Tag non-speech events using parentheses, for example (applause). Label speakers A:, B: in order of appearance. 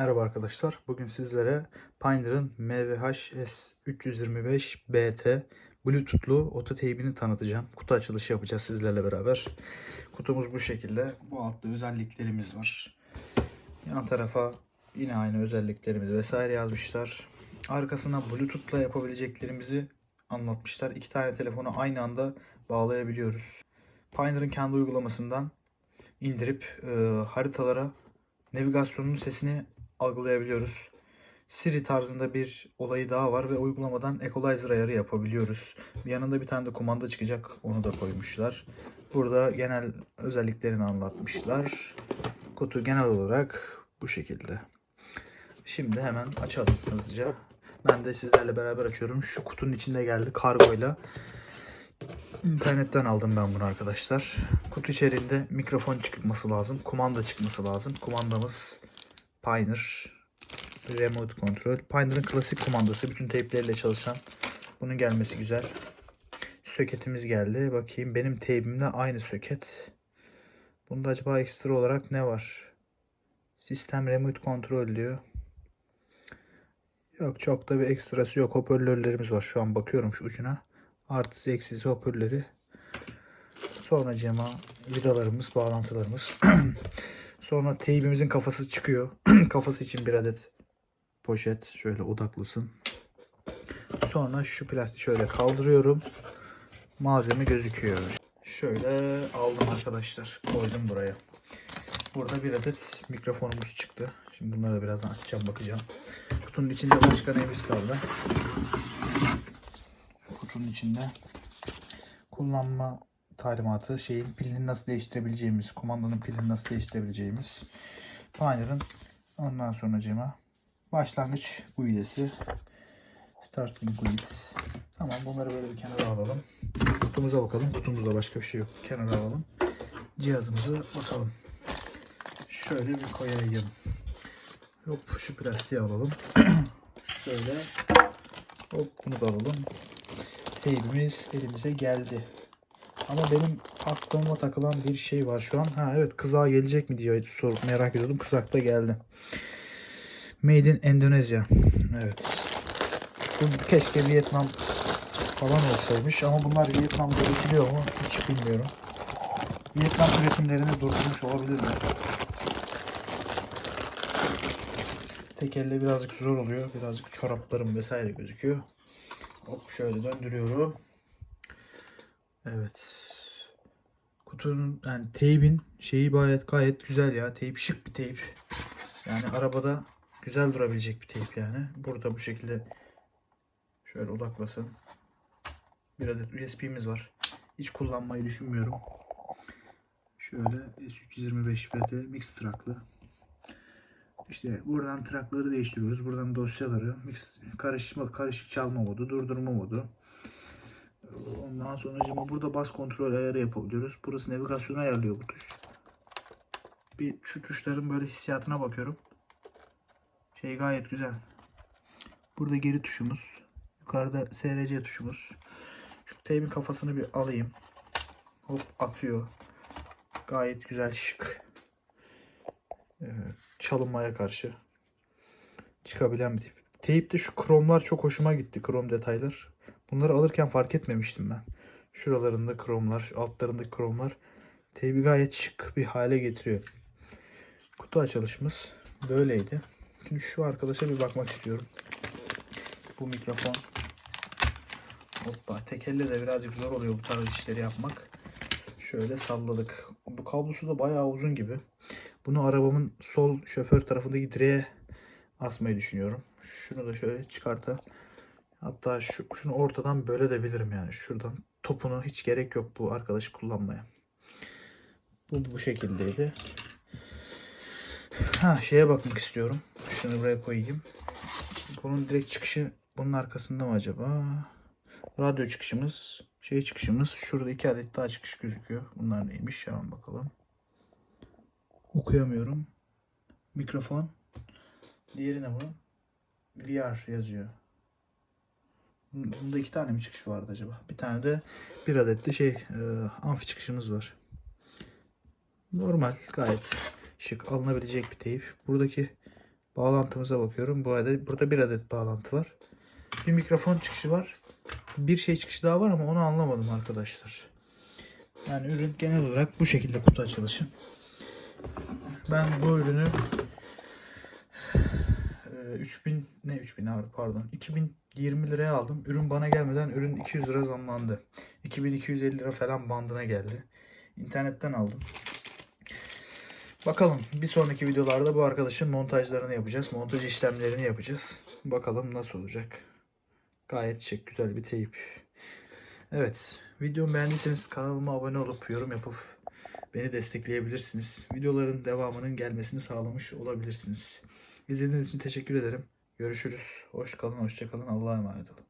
A: Merhaba arkadaşlar. Bugün sizlere Pioneer'ın MVH-S325BT Bluetooth'lu oto teybini tanıtacağım. Kutu açılışı yapacağız sizlerle beraber. Kutumuz bu şekilde. Bu altta özelliklerimiz var. Yan tarafa yine aynı özelliklerimizi vesaire yazmışlar. Arkasına Bluetooth'la yapabileceklerimizi anlatmışlar. İki tane telefonu aynı anda bağlayabiliyoruz. Pioneer'ın kendi uygulamasından indirip e, haritalara navigasyonun sesini algılayabiliyoruz. Siri tarzında bir olayı daha var ve uygulamadan equalizer ayarı yapabiliyoruz. Yanında bir tane de kumanda çıkacak. Onu da koymuşlar. Burada genel özelliklerini anlatmışlar. Kutu genel olarak bu şekilde. Şimdi hemen açalım hızlıca. Ben de sizlerle beraber açıyorum. Şu kutunun içinde geldi kargoyla. İnternetten aldım ben bunu arkadaşlar. Kutu içerisinde mikrofon çıkması lazım. Kumanda çıkması lazım. Kumandamız Pioneer Remote Control. Pioneer'ın klasik kumandası. Bütün teypleriyle çalışan. Bunun gelmesi güzel. Söketimiz geldi. Bakayım benim teybimle aynı söket. Bunda acaba ekstra olarak ne var? Sistem Remote Control diyor. Yok çok da bir ekstrası yok. Hoparlörlerimiz var. Şu an bakıyorum şu ucuna. Artısı eksisi hoparlörleri. Sonra cema vidalarımız, bağlantılarımız. (clears throat) Sonra teybimizin kafası çıkıyor. (clears throat) kafası için bir adet poşet şöyle odaklısın. Sonra şu plastiği şöyle kaldırıyorum. Malzeme gözüküyor. Şöyle aldım arkadaşlar. Koydum buraya. Burada bir adet mikrofonumuz çıktı. Şimdi bunları da birazdan açacağım bakacağım. Kutunun içinde başka neyimiz kaldı? Kutunun içinde kullanma talimatı şeyin pilini nasıl değiştirebileceğimiz, kumandanın pilini nasıl değiştirebileceğimiz. Pioneer'ın ondan sonracığıma başlangıç guidesi. Starting guides. Tamam bunları böyle bir kenara alalım. Kutumuza bakalım. Kutumuzda başka bir şey yok. Kenara alalım. Cihazımıza bakalım. Şöyle bir koyayım. Hop şu plastiği alalım. (clears throat) Şöyle hop bunu da alalım. Teybimiz elimize geldi. Ama benim aklıma takılan bir şey var şu an. Ha evet kızağa gelecek mi diye sorup merak ediyordum. Kızak da geldi. Made in Endonezya. Evet. Bu keşke Vietnam falan olsaymış ama bunlar Vietnam'da üretiliyor mu hiç bilmiyorum. Vietnam üretimlerini durdurmuş olabilirler. Tek elle birazcık zor oluyor. Birazcık çoraplarım vesaire gözüküyor. Hop şöyle döndürüyorum. Evet. Kutunun yani teybin şeyi gayet gayet güzel ya. Teyp şık bir teyp. Yani arabada güzel durabilecek bir teyp yani. Burada bu şekilde şöyle odaklasın. Bir adet USB'miz var. Hiç kullanmayı düşünmüyorum. Şöyle S325 BT mix tracklı. İşte buradan trackları değiştiriyoruz. Buradan dosyaları, mix, karışma, karışık çalma modu, durdurma modu. Ondan sonra burada bas kontrol ayarı yapabiliyoruz. Burası navigasyonu ayarlıyor bu tuş. Bir şu tuşların böyle hissiyatına bakıyorum. Şey gayet güzel. Burada geri tuşumuz. Yukarıda SRC tuşumuz. Şu teybin kafasını bir alayım. Hop atıyor. Gayet güzel şık. Evet, çalınmaya karşı çıkabilen bir tip. Teyipte şu kromlar çok hoşuma gitti. Krom detaylar. Bunları alırken fark etmemiştim ben. Şuralarında kromlar, şu altlarında kromlar teybi gayet şık bir hale getiriyor. Kutu açılışımız böyleydi. Şimdi şu arkadaşa bir bakmak istiyorum. Bu mikrofon. Hoppa. Tek elle de birazcık zor oluyor bu tarz işleri yapmak. Şöyle salladık. Bu kablosu da bayağı uzun gibi. Bunu arabamın sol şoför tarafındaki direğe asmayı düşünüyorum. Şunu da şöyle çıkarta. Hatta şu, şunu ortadan böyle de bilirim yani. Şuradan topunu hiç gerek yok bu arkadaş kullanmaya. Bu bu şekildeydi. Ha şeye bakmak istiyorum. Şunu buraya koyayım. Bunun direkt çıkışı bunun arkasında mı acaba? Radyo çıkışımız, şey çıkışımız. Şurada iki adet daha çıkış gözüküyor. Bunlar neymiş? Hemen bakalım. Okuyamıyorum. Mikrofon. Diğeri ne bunun? VR yazıyor. Bunda iki tane mi çıkış vardı acaba? Bir tane de bir adet de şey e, amfi çıkışımız var. Normal gayet şık alınabilecek bir teyp. Buradaki Bağlantımıza bakıyorum. Bu adet, burada bir adet bağlantı var. Bir mikrofon çıkışı var. Bir şey çıkışı daha var ama onu anlamadım arkadaşlar. Yani ürün genel olarak bu şekilde kutu açılışı. Ben bu ürünü 3000 ne 3000 abi pardon 2020 liraya aldım. Ürün bana gelmeden ürün 200 lira zamlandı. 2250 lira falan bandına geldi. İnternetten aldım. Bakalım bir sonraki videolarda bu arkadaşın montajlarını yapacağız. Montaj işlemlerini yapacağız. Bakalım nasıl olacak. Gayet şık güzel bir teyip. Evet videomu beğendiyseniz kanalıma abone olup yorum yapıp beni destekleyebilirsiniz. Videoların devamının gelmesini sağlamış olabilirsiniz. İzlediğiniz için teşekkür ederim. Görüşürüz. Hoş kalın, hoşça kalın. Allah'a emanet olun.